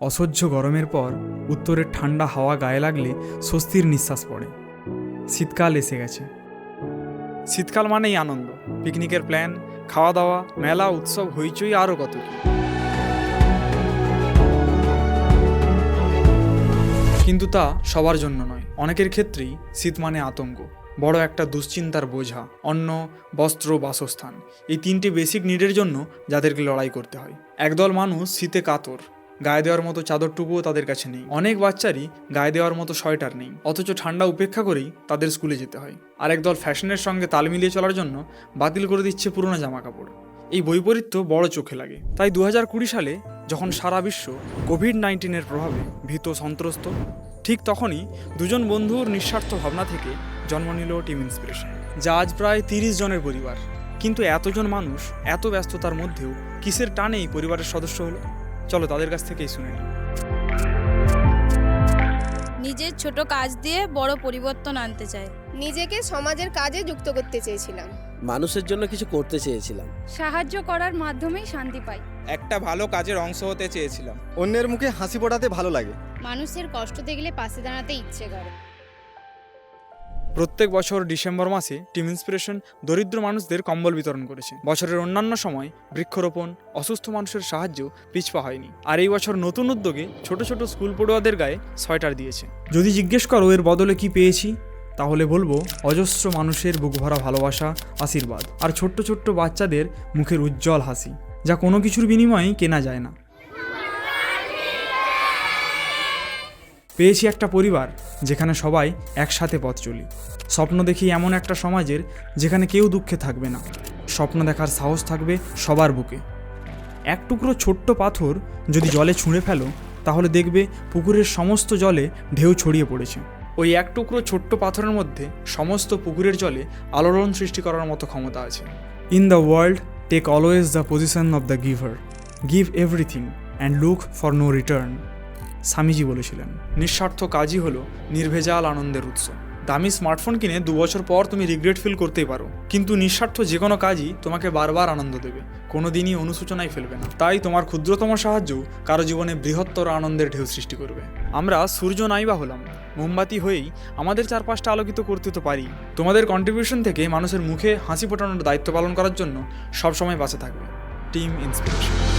অসহ্য গরমের পর উত্তরের ঠান্ডা হাওয়া গায়ে লাগলে স্বস্তির নিঃশ্বাস পড়ে। শীতকাল এসে গেছে। শীতকাল মানেই আনন্দ, পিকনিকের প্ল্যান খাওয়া দাওয়া মেলা, উৎসব, হইচই আরও কত কিন্তু তা সবার জন্য নয়, অনেকের ক্ষেত্রেই শীত মানে আতঙ্ক, বড় একটা দুশ্চিন্তার বোঝা, অন্ন, বস্ত্র, বাসস্থান, এই তিনটি বেসিক নিডের জন্য যাদেরকে লড়াই করতে হয়। একদল মানুষ শীতে কাতর গায়ে দেওয়ার মতো চাদরটুকুও তাদের কাছে নেই। অনেক বাচ্চারই গায়ে দেওয়ার মতো সোয়েটার নেই। অথচ ঠান্ডা উপেক্ষা করেই তাদের স্কুলে যেতে হয়। আর একদল ফ্যাশনের সঙ্গে তাল মিলিয়ে চলার জন্য বাতিল করে দিচ্ছে পুরনো জামা কাপড় এই বৈপরীত্য বড় চোখে লাগে। তাই দু সালে যখন সারা বিশ্ব কোভিড নাইন্টিনের প্রভাবে ভীত সন্ত্রস্ত, ঠিক তখনই দুজন বন্ধুর নিঃস্বার্থ ভাবনা থেকে জন্ম নিল টিম ইন্সপিরেশন, যা আজ প্রায় তিরিশ জনের পরিবার। কিন্তু এতজন মানুষ এত ব্যস্ততার মধ্যেও কিসের টানে এই পরিবারের সদস্য হলো? চলো তাদের কাছ থেকেই শুনে নিই। নিজের ছোট কাজ দিয়ে বড় পরিবর্তন আনতে চায় নিজেকে সমাজের কাজে যুক্ত করতে চেয়েছিলাম। মানুষের জন্য কিছু করতে চেয়েছিলাম। সাহায্য করার মাধ্যমেই শান্তি পাই। একটা ভালো কাজের অংশ হতে চেয়েছিলাম। অন্যের মুখে হাসি ফোটাতে ভালো লাগে। মানুষের কষ্ট দেখলে পাশে দাঁড়াতে ইচ্ছে করে। প্রত্যেক বছর ডিসেম্বর মাসে টিম ইন্সপিরেশন দরিদ্র মানুষদের কম্বল বিতরণ করেছে। বছরের অন্যান্য সময় বৃক্ষরোপণ, অসুস্থ মানুষের সাহায্য পিছপা হয়নি। আর এই বছর নতুন উদ্যোগে ছোট ছোট স্কুল পড়ুয়াদের গায়ে সোয়েটার দিয়েছে। যদি জিজ্ঞেস করো এর বদলে কি পেয়েছি, তাহলে বলব অজস্র মানুষের বুক ভরা ভালোবাসা, আশীর্বাদ আর ছোট্ট ছোট্ট বাচ্চাদের মুখের উজ্জ্বল হাসি, যা কোনো কিছুর বিনিময়ে কেনা যায় না। পেয়েছি একটা পরিবার যেখানে সবাই একসাথে পথ চলি। স্বপ্ন দেখি এমন একটা সমাজের যেখানে কেউ দুঃখে থাকবে না। স্বপ্ন দেখার সাহস থাকবে সবার বুকে। এক টুকরো ছোট্ট পাথর যদি জলে ছুঁড়ে ফেলো, তাহলে দেখবে পুকুরের সমস্ত জলে ঢেউ ছড়িয়ে পড়েছে। ওই এক টুকরো ছোট্ট পাথরের মধ্যে সমস্ত পুকুরের জলে আলোড়ন সৃষ্টি করার মতো ক্ষমতা আছে। In the world take always the position of the giver give everything and look for no return Swamiji বলেছিলেন, নিঃস্বার্থ কাজই হলো নির্ভেজাল আনন্দের উৎস। দামি স্মার্টফোন কিনে দু বছর পর তুমি রিগ্রেট ফিল করতেই পারো। কিন্তু নিঃস্বার্থ যে কোনো কাজই তোমাকে বারবার আনন্দ দেবে। কোনো দিনই অনুশোচনায় ফেলবে না। তাই তোমার ক্ষুদ্রতম সাহায্য কারও জীবনে বৃহত্তর আনন্দের ঢেউ সৃষ্টি করবে। আমরা সূর্য নাইবা হলাম। মোমবাতি হয়েই আমাদের চারপাশটা আলোকিত করতে তো পারি। তোমাদের কন্ট্রিবিউশন থেকে মানুষের মুখে হাসি ফোটানোর দায়িত্ব পালন করার জন্য সবসময় বাঁচে থাকবে। Team inspiration